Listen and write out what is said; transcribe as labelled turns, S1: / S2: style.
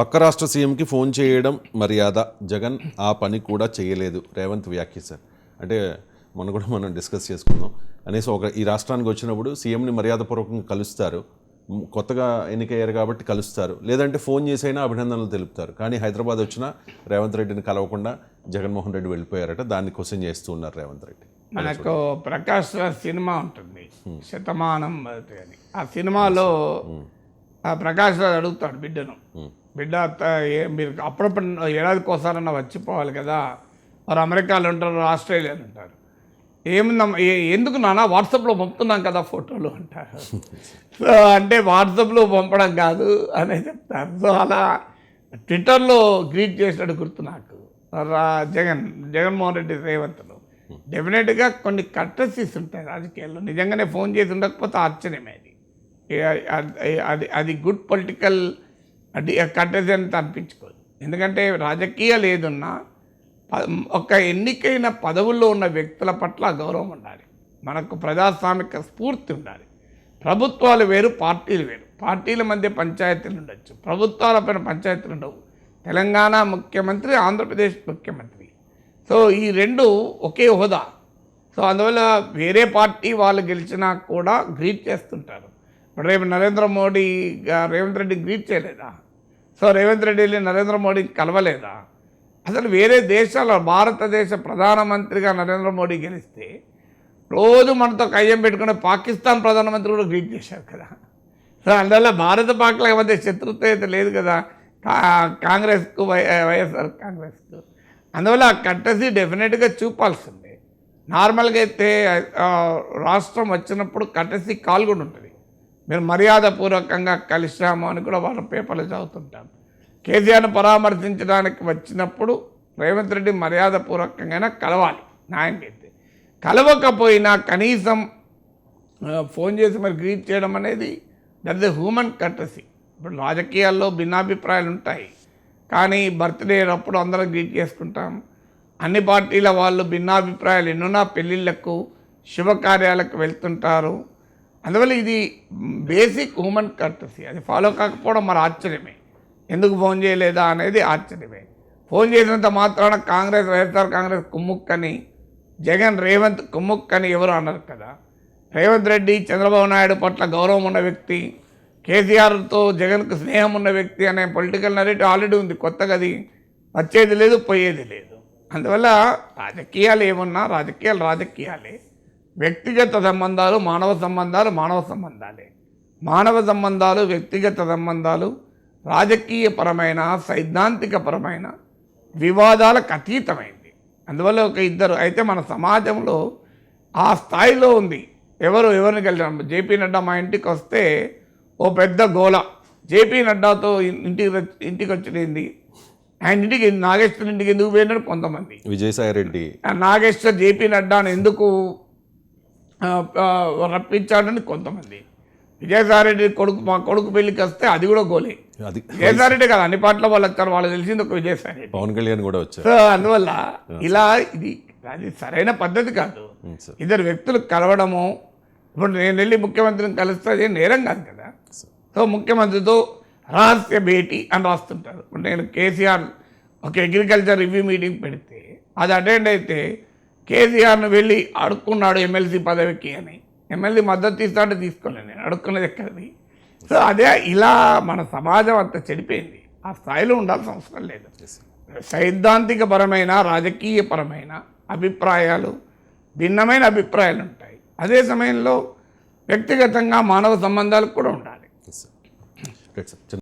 S1: పక్క రాష్ట్ర సీఎంకి ఫోన్ చేయడం మర్యాద. జగన్ ఆ పని కూడా చేయలేదు. రేవంత్ వ్యాఖ్య సార్. అంటే మొన్న కూడా మనం డిస్కస్ చేసుకుందాం అనేసి ఒక ఈ రాష్ట్రానికి వచ్చినప్పుడు సీఎంని మర్యాదపూర్వకంగా కలుస్తారు. కొత్తగా ఎన్నికయ్యారు కాబట్టి కలుస్తారు. లేదంటే ఫోన్ చేసైనా అభినందనలు తెలుపుతారు. కానీ హైదరాబాద్ వచ్చినా రేవంత్ రెడ్డిని కలవకుండా జగన్మోహన్ రెడ్డి వెళ్ళిపోయారట. దాన్ని క్వశ్చన్ చేస్తూ ఉన్నారు రేవంత్ రెడ్డి.
S2: మనకు ప్రకాష్ సినిమా ఉంటుంది. శతమానం అని. ఆ సినిమాలో ఆ ప్రకాష్ రాజ్ అడుగుతాడు బిడ్డను. బిడ్డ ఏ- మీరు అప్పుడప్పుడు ఏడాదికి ఒకసారన్నా వచ్చిపోవాలి కదా. వారు అమెరికాలో ఉంటారు ఆస్ట్రేలియాలో ఉంటారు. ఏముందమ్మా ఎందుకు నాన్న వాట్సాప్లో పంపుతున్నాం కదా ఫోటోలు అంటారు. సో అంటే వాట్సాప్లో పంపడం కాదు అని చెప్తారు. సో అలా ట్విట్టర్లో గ్రీట్ చేసినట్టు గుర్తు నాకు. జగన్ జగన్మోహన్ రెడ్డి రేవంత్లో. డెఫినెట్గా కొన్ని కట్టసీస్ ఉంటాయి రాజకీయాల్లో. నిజంగానే ఫోన్ చేసి ఉండకపోతే ఆశ్చర్యమేది అది- అది అది గుడ్ పొలిటికల్ అది కట్టసీ అనిపించుకోదు ఎందుకంటే రాజకీయాలు ఏదున్నా ప- ఒక ఎన్నికైన పదవుల్లో ఉన్న వ్యక్తుల పట్ల గౌరవం ఉండాలి. మనకు ప్రజాస్వామిక స్ఫూర్తి ఉండాలి. ప్రభుత్వాలు వేరు పార్టీలు వేరు. పార్టీల మధ్య పంచాయతీలు ఉండొచ్చు. ప్రభుత్వాల పైన పంచాయతీలు ఉండవు. తెలంగాణ ముఖ్యమంత్రి ఆంధ్రప్రదేశ్ ముఖ్యమంత్రి. సో ఈ రెండు ఒకే హోదా. సో అందువల్ల వేరే పార్టీ వాళ్ళు గెలిచినా కూడా గ్రీట్ చేస్తుంటారు. రేపు నరేంద్ర మోడీ రేవంత్ రెడ్డి గ్రీట్ చేయలేదా? సో రేవంత్ రెడ్డి వెళ్ళి నరేంద్ర మోడీ కలవలేదా? అసలు వేరే దేశాల భారతదేశ ప్రధానమంత్రిగా నరేంద్ర మోడీ గెలిస్తే రోజు మనతో కయ్యం పెట్టుకునే పాకిస్తాన్ ప్రధానమంత్రి కూడా గ్రీట్ చేశారు కదా. సో అందువల్ల భారత పాక్ల మధ్య శత్రుత్వ అయితే లేదు కదా. కాంగ్రెస్కు వై వైఎస్ఆర్ కాంగ్రెస్కు. అందువల్ల ఆ కట్టసి డెఫినెట్గా చూపాల్సిందే. నార్మల్గా అయితే రాష్ట్రం వచ్చినప్పుడు కట్టసి కాల్ ఉంటుంది మీరు మర్యాదపూర్వకంగా కలిసాము అని కూడా వాళ్ళ పేపర్లు చదువుతుంటాం. కేసీఆర్ను పరామర్శించడానికి వచ్చినప్పుడు రేవంత్ రెడ్డి మర్యాదపూర్వకంగా కలవాలి. న్యాయం కలవకపోయినా కనీసం ఫోన్ చేసి మరి గ్రీట్ చేయడం అనేది దట్ ద హ్యూమన్ కటసీ ఇప్పుడు రాజకీయాల్లో భిన్నాభిప్రాయాలు ఉంటాయి. కానీ బర్త్డే అప్పుడు అందరం గ్రీట్ చేసుకుంటాం. అన్ని పార్టీల వాళ్ళు భిన్నాభిప్రాయాలు ఎన్నున్నా పెళ్ళిళ్ళకు శుభకార్యాలకు వెళ్తుంటారు. అందువల్ల ఇది బేసిక్ హ్యూమన్ కర్టసీ. అది ఫాలో కాకపోవడం మరి ఆశ్చర్యమే. ఎందుకు ఫోన్ చేయలేదా అనేది ఆశ్చర్యమే. ఫోన్ చేసినంత మాత్రాన కాంగ్రెస్ వైఎస్ఆర్ కాంగ్రెస్ కుమ్ముక్కని జగన్ రేవంత్ కుమ్ముక్కని ఎవరు అన్నారు కదా. రేవంత్ రెడ్డి చంద్రబాబు నాయుడు పట్ల గౌరవం ఉన్న వ్యక్తి కేసీఆర్తో జగన్కు స్నేహం ఉన్న వ్యక్తి అనే పొలిటికల్ నరేటివ్ ఆల్రెడీ ఉంది. కొత్తగా అది వచ్చేది లేదు పోయేది లేదు. అందువల్ల రాజకీయాలు ఏమున్నా రాజకీయాలు రాజకీయాలే. వ్యక్తిగత సంబంధాలు మానవ సంబంధాలు మానవ సంబంధాలే. మానవ సంబంధాలు వ్యక్తిగత సంబంధాలు రాజకీయపరమైన సైద్ధాంతికపరమైన వివాదాలకు అతీతమైంది. అందువల్ల ఒక ఇద్దరు అయితే మన సమాజంలో ఆ స్థాయిలో ఉంది. ఎవరు ఎవరిని కలిసి జేపీ నడ్డా మా ఇంటికి వస్తే ఓ పెద్ద గోల. జేపీ నడ్డాతో ఇంటికి ఇంటికి వచ్చింది ఆయన ఇంటికి నాగేశ్వర ఇంటికి ఎందుకు పోయినాడు కొంతమంది.
S1: విజయసాయి రెడ్డి.
S2: నాగేశ్వర్ జేపీ నడ్డాను ఎందుకు రప్పించాడని కొంతమంది. విజయసాయిరెడ్డి కొడుకు మా కొడుకు పెళ్ళికి వస్తే అది కూడా గోలే.
S1: అది
S2: విజయసాయిరెడ్డి కాదు అన్ని పాటల వాళ్ళు వచ్చారు వాళ్ళు తెలిసింది ఒక విజయసాయిరెడ్డి.
S1: పవన్ కళ్యాణ్ కూడా వచ్చారు.
S2: సో అందువల్ల ఇలా ఇది అది సరైన పద్ధతి కాదు. ఇద్దరు వ్యక్తులు కలవడము ఇప్పుడు నేను వెళ్ళి ముఖ్యమంత్రిని కలిస్తే అది నేరం కాదు కదా. సో ముఖ్యమంత్రితో రహస్య భేటీ అని రాస్తుంటారు. ఇప్పుడు నేను కేసీఆర్ ఒక అగ్రికల్చర్ రివ్యూ మీటింగ్ పెడితే అది అటెండ్ అయితే కేసీఆర్ను వెళ్ళి అడుక్కున్నాడు ఎమ్మెల్సీ పదవికి అని. ఎమ్మెల్సీ మద్దతు ఇస్తాడు తీసుకోలేదు. నేను అడుక్కున్నది ఎక్కడిది? సో అదే ఇలా మన సమాజం అంత చెడిపోయింది. ఆ స్థాయిలో ఉండాల్సిన అవసరం లేదు. సైద్ధాంతికపరమైన రాజకీయపరమైన అభిప్రాయాలు భిన్నమైన అభిప్రాయాలు ఉంటాయి. అదే సమయంలో వ్యక్తిగతంగా మానవ సంబంధాలు కూడా ఉండాలి.